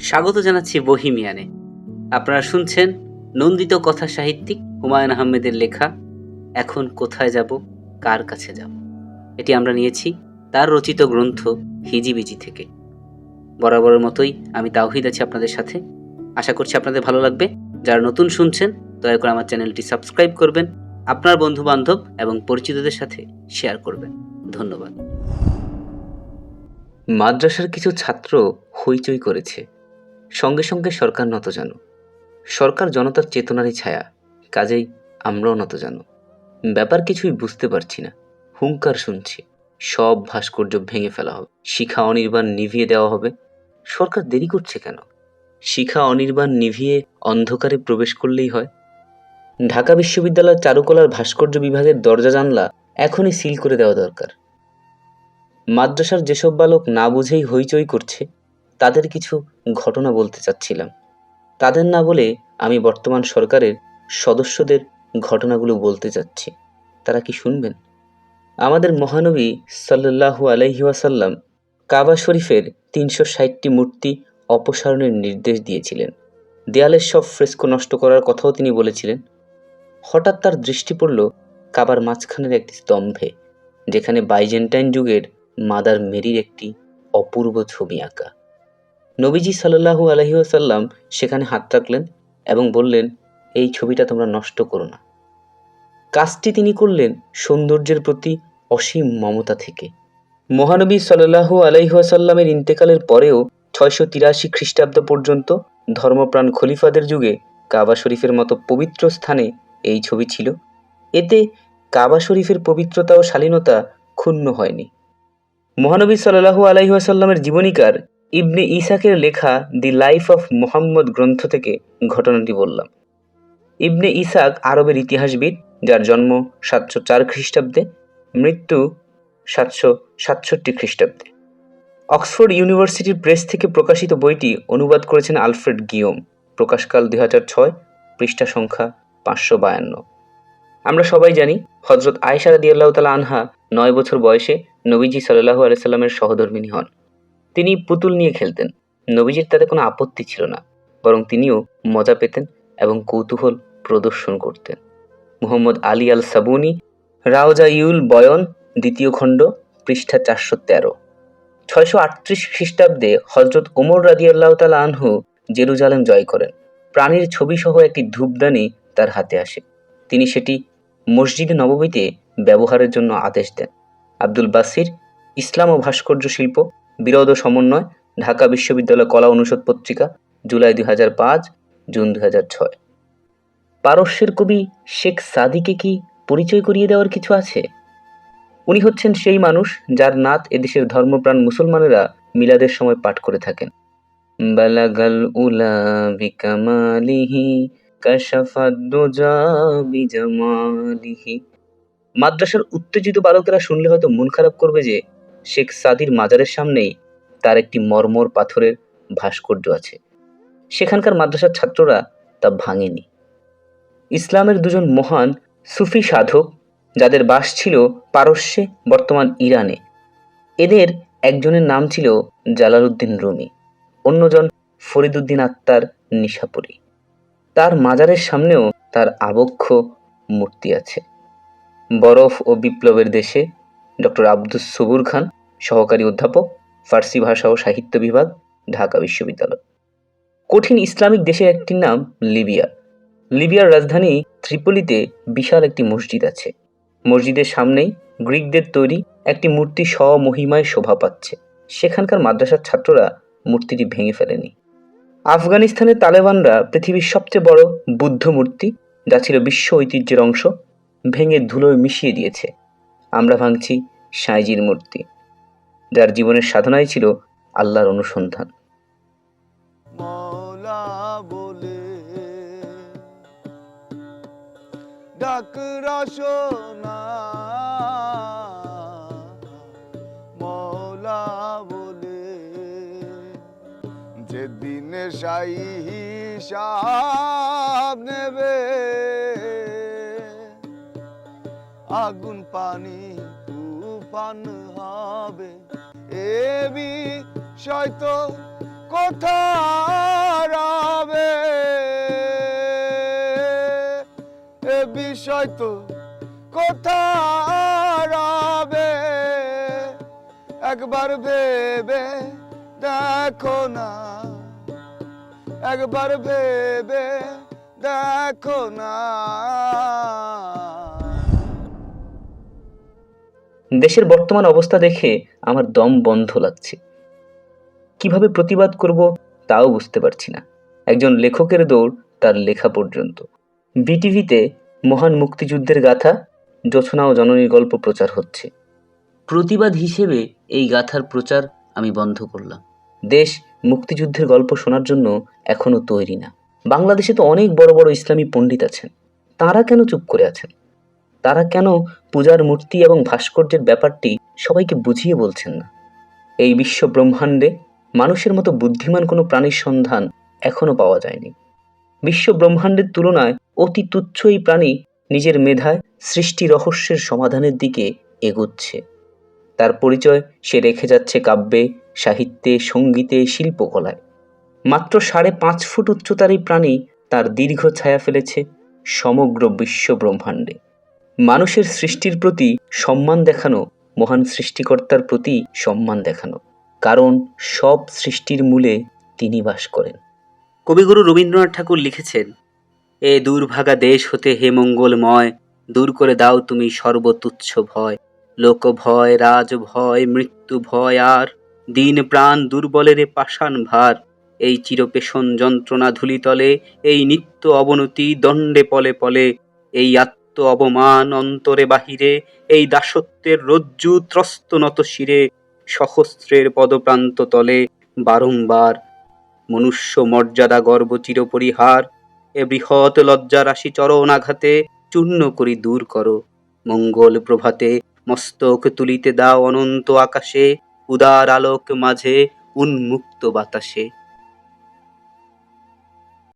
স্বাগত জানাচ্ছি বহিমিয়ানে। আপনারা শুনছেন নন্দিত কথা সাহিত্যিক হুমায়ুন আহমেদের লেখা, এখন কোথায় যাব, কার কাছে যাব? এটি আমরা নিয়েছি তার রচিত গ্রন্থ হিজিবিজি থেকে। বরাবরের মতোই আমি তাওহিদ আছি আপনাদের সাথে। আশা করছি আপনাদের ভালো লাগবে। যারা নতুন শুনছেন, দয়া করে আমার চ্যানেলটি সাবস্ক্রাইব করবেন, আপনার বন্ধু বান্ধব এবং পরিচিতদের সাথে শেয়ার করবেন। ধন্যবাদ। মাদ্রাসার কিছু ছাত্র হইচই করেছে। সঙ্গে সঙ্গে সরকার নত জানো। সরকার জনতার চেতনারই ছায়া, কাজেই আমরাও নত জানো। ব্যাপার কিছুই বুঝতে পারছি না। হুঙ্কার শুনছি, সব ভাস্কর্য ভেঙে ফেলা হবে, শিখা অনির্বাণ নিভিয়ে দেওয়া হবে। সরকার দেরি করছে কেন? শিখা অনির্বাণ নিভিয়ে অন্ধকারে প্রবেশ করলেই হয়। ঢাকা বিশ্ববিদ্যালয়ের চারুকলার ভাস্কর্য বিভাগের দরজা জানলা এখনই সিল করে দেওয়া দরকার। মাদ্রাসার যেসব বালক না বুঝেই হইচই করছে তাদের কিছু ঘটনা বলতে চাচ্ছিলাম। তাদের না বলে আমি বর্তমান সরকারের সদস্যদের ঘটনাগুলো বলতে চাচ্ছি। তারা কি শুনবেন? আমাদের মহানবী সাল্লাল্লাহু আলাইহি ওয়াসাল্লাম কাবা শরীফের তিনশো ষাটটি মূর্তি অপসারণের নির্দেশ দিয়েছিলেন। দেয়ালের সব ফ্রেস্কো নষ্ট করার কথাও তিনি বলেছিলেন। হঠাৎ তার দৃষ্টি পড়ল কাবার মাঝখানের একটি স্তম্ভে, যেখানে বাইজেন্টাইন যুগের মাদার মেরির একটি অপূর্ব ছবি আঁকা। নবীজি সাল্লাহু আলহিউসাল্লাম সেখানে হাত রাখলেন এবং বললেন, এই ছবিটা তোমরা নষ্ট করো না। কাজটি তিনি করলেন সৌন্দর্যের প্রতি অসীম মমতা থেকে। মহানবী সাল্লাহু আলহিহাসাল্লামের ইন্তেকালের পরেও ছয়শো তিরাশি খ্রিস্টাব্দ পর্যন্ত ধর্মপ্রাণ খলিফাদের যুগে কাবা শরীফের মতো পবিত্র স্থানে এই ছবি ছিল। এতে কাবা শরীফের পবিত্রতা ও শালীনতা ক্ষুণ্ণ হয়নি। মহানবী সাল্লাহু আলাইহাসাল্লামের জীবনীকার ইবনে ইসাকের লেখা দি লাইফ অফ মোহাম্মদ গ্রন্থ থেকে ঘটনাটি বললাম। ইবনে ইসাক আরবের ইতিহাসবিদ, যার জন্ম সাতশো চার খ্রিস্টাব্দে, মৃত্যু সাতশো সাতষট্টি খ্রিস্টাব্দে। অক্সফোর্ড ইউনিভার্সিটির প্রেস থেকে প্রকাশিত বইটি অনুবাদ করেছেন আলফ্রেড গিওম। প্রকাশকাল দুই হাজার ছয়, পৃষ্ঠা সংখ্যা পাঁচশো বায়ান্ন। আমরা সবাই জানি হজরত আয়সা রাদি আল্লাহ তালা আনহা নয় বছর বয়সে নবীজি সাল্লাহু আলাইসাল্লামের সহধর্মিনী হন। তিনি পুতুল নিয়ে খেলতেন। নবীজির তাতে কোনো আপত্তি ছিল না, বরং তিনিও মজা পেতেন এবং কৌতূহল প্রদর্শন করতেন। মুহম্মদ আলী আল সাবুনি রাওজা ইউল বয়ন, দ্বিতীয় খণ্ড, পৃষ্ঠা চারশো তেরো। ছয়শো আটত্রিশ খ্রিস্টাব্দে হজরত ওমর রাদি আল্লাহ তালা আনহু জেরুজালেম জয় করেন। প্রাণীর ছবিসহ একটি ধূপদানি তার হাতে আসে। তিনি সেটি মসজিদে নববীতে ব্যবহারের জন্য আদেশ দেন। আব্দুল বাসির ইসলাম ও ভাস্কর্য শিল্প বিরোধ ও সমন্বয়, ঢাকা বিশ্ববিদ্যালয় কলা অনুষদ পত্রিকা, জুলাই দুই হাজার পাঁচ, জুন দুই হাজার ছয়। পারস্যের কবি শেখ সাদিকে কি পরিচয় করিয়ে দেওয়ার কিছু আছে? উনি হচ্ছেন সেই মানুষ যার নাত এদেশের ধর্মপ্রাণ মুসলমানেরা মিলাদের সময় পাঠ করে থাকেন। বালাগাল উলা বিকামালিহি মাদ্রাসার উত্তেজিত বালকেরা শুনলে হয়তো মন খারাপ করবে যে শেখ সাদির মাজারের সামনেই তার একটি মর্মর পাথরের ভাস্কর্য আছে। সেখানকার মাদ্রাসার ছাত্ররা তা ভাঙেনি। ইসলামের দুজন মহান সুফি সাধক, যাদের বাস ছিল পারস্যে, বর্তমান ইরানে। এদের একজনের নাম ছিল জালালউদ্দিন রুমি, অন্যজন ফরিদুদ্দিন আত্মার নিশাপুরী। তার মাজারের সামনেও তার আবক্ষ মূর্তি আছে। বরফ ও বিপ্লবের দেশে ডক্টর আব্দুস সবুর খান সহকারী অধ্যাপক, ফার্সি ভাষা ও সাহিত্য বিভাগ, ঢাকা বিশ্ববিদ্যালয়। কঠিন ইসলামিক দেশের একটি নাম লিবিয়া। লিবিয়ার রাজধানী ত্রিপলিতে বিশাল একটি মসজিদ আছে। মসজিদের সামনেই গ্রিকদের তৈরি একটি মূর্তি স্বমহিমায় শোভা পাচ্ছে। সেখানকার মাদ্রাসার ছাত্ররা মূর্তিটি ভেঙে ফেলেনি। আফগানিস্তানের তালেবানরা পৃথিবীর সবচেয়ে বড় বুদ্ধ মূর্তি, যা ছিল বিশ্ব ঐতিহ্যের অংশ, ভেঙে ধুলোয় মিশিয়ে দিয়েছে। আমরা ভাঙছি সাঁইজির মূর্তি। যার জীবনের সাধনাই ছিল আল্লাহর অনুসন্ধান। যেদিন সাই নেবে আগুন পানি তুফান হবে। এ বিষয় তো কোথায় রবে এ বিষয় তো কোথায় রবে একবার ভেবে দেখো না। একবার ভেবে দেখো না। দেশের বর্তমান অবস্থা দেখে আমার দম বন্ধ লাগছে। কীভাবে প্রতিবাদ করব তাও বুঝতে পারছি না। একজন লেখকের দৌড় তার লেখা পর্যন্ত। বিটিভিতে মহান মুক্তিযুদ্ধের গাথা জোছনা ও জননীর গল্প প্রচার হচ্ছে। প্রতিবাদ হিসেবে এই গাথার প্রচার আমি বন্ধ করলাম। দেশ মুক্তিযুদ্ধের গল্প শোনার জন্য এখনও তৈরি না। বাংলাদেশে তো অনেক বড় বড় ইসলামী পণ্ডিত আছেন। তারা কেন চুপ করে আছেন? তারা কেন পূজার মূর্তি এবং ভাস্কর্যের ব্যাপারটি সবাইকে বুঝিয়ে বলছেন না? এই বিশ্ব ব্রহ্মাণ্ডে মানুষের মতো বুদ্ধিমান কোনো প্রাণীর সন্ধান এখনও পাওয়া যায়নি। বিশ্ব ব্রহ্মাণ্ডের তুলনায় অতি তুচ্ছ এই প্রাণী নিজের মেধায় সৃষ্টি রহস্যের সমাধানের দিকে এগোচ্ছে। তার পরিচয় সে রেখে যাচ্ছে কাব্যে, সাহিত্যে, সঙ্গীতে, শিল্পকলায়। মাত্র সাড়ে পাঁচ ফুট উচ্চতার এই প্রাণী তার দীর্ঘ ছায়া ফেলেছে সমগ্র বিশ্ব ব্রহ্মাণ্ডে। মানুষের সৃষ্টির প্রতি সম্মান দেখানো, মহান সৃষ্টিকর্তার প্রতি সম্মান দেখানো। কারণ সব সৃষ্টির মূলে তিনি বাস করেন। কবিগুরু রবীন্দ্রনাথ ঠাকুর লিখেছেন, এ দুর্ভাগা দেশ হতে হে মঙ্গলময়, দূর করে দাও তুমি সর্বতুচ্ছ ভয়। লোক ভয়, রাজ ভয়, মৃত্যু ভয় আর দিন প্রাণ দুর্বলের পাষাণ ভার। এই চিরপেশন যন্ত্রণা ধুলিতলে, এই নিত্য অবনতি দণ্ডে পলে পলে, এই আত্ম অবমান অন্তরে বাহিরে, এই দাসত্বের রজ্জু ত্রস্ত নত শিরে, সহস্রের পদপ্রান্ত তলে বারংবার মনুষ্য মর্যাদা গর্ব চিরপরিহার, এ বৃহৎ লজ্জা রাশি চরণ আঘাতে চূর্ণ করি দূর করো। মঙ্গল প্রভাতে মস্তক তুলিতে দাও অনন্ত আকাশে, উদার আলোক মাঝে উন্মুক্ত বাতাসে।